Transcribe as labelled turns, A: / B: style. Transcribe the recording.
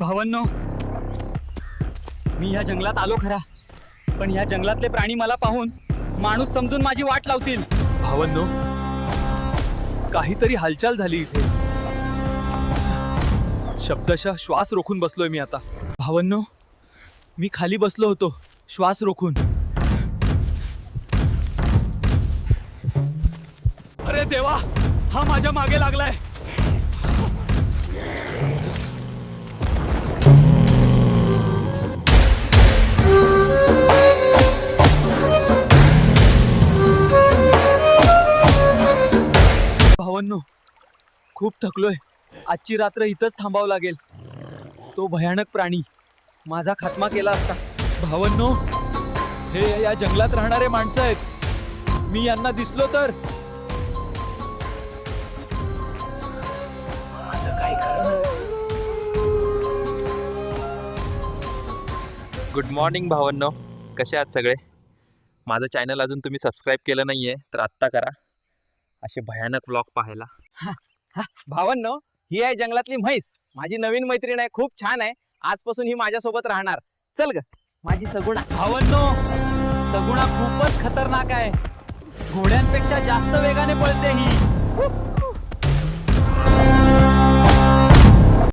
A: भावांनो मी या जंगलात आलो खरा. पण या जंगलातले प्राणी मला पाहून माणूस समजून माझी वाट लावतील.
B: भावंनो काहीतरी हालचाल झाली इथे. शब्दशः श्वास रोखून बसलोय मी आता. भावंनो मी खाली बसलो होतो. श्वास रोखून. अरे देवा हा माझ्या मागे लागलाय. खूप थकलोय. आजची रात्र इथंच थांबावं लागेल. तो भयानक प्राणी माझा खात्मा केला असता. भावंनो हे या जंगलात राहणारे माणसं आहेत. मी यांना दिसलो तर.
C: गुड मॉर्निंग भावांनो कसे आहात सगळे? माझं चॅनल अजून तुम्ही सबस्क्राईब केलं नाही आहे तर आत्ता करा. असे भयानक ब्लॉग पाहायला.
D: भावांनो ही आहे जंगलातली म्हैस. माझी नवीन मैत्रीण आहे खूप छान आहे. आजपासून ही माझ्यासोबत राहणार. चल ग. माझी सगुणा
A: भावांनो सगुणा खूपच खतरनाक आहे. घोड्यांपेक्षा जास्त वेगाने पळते ही.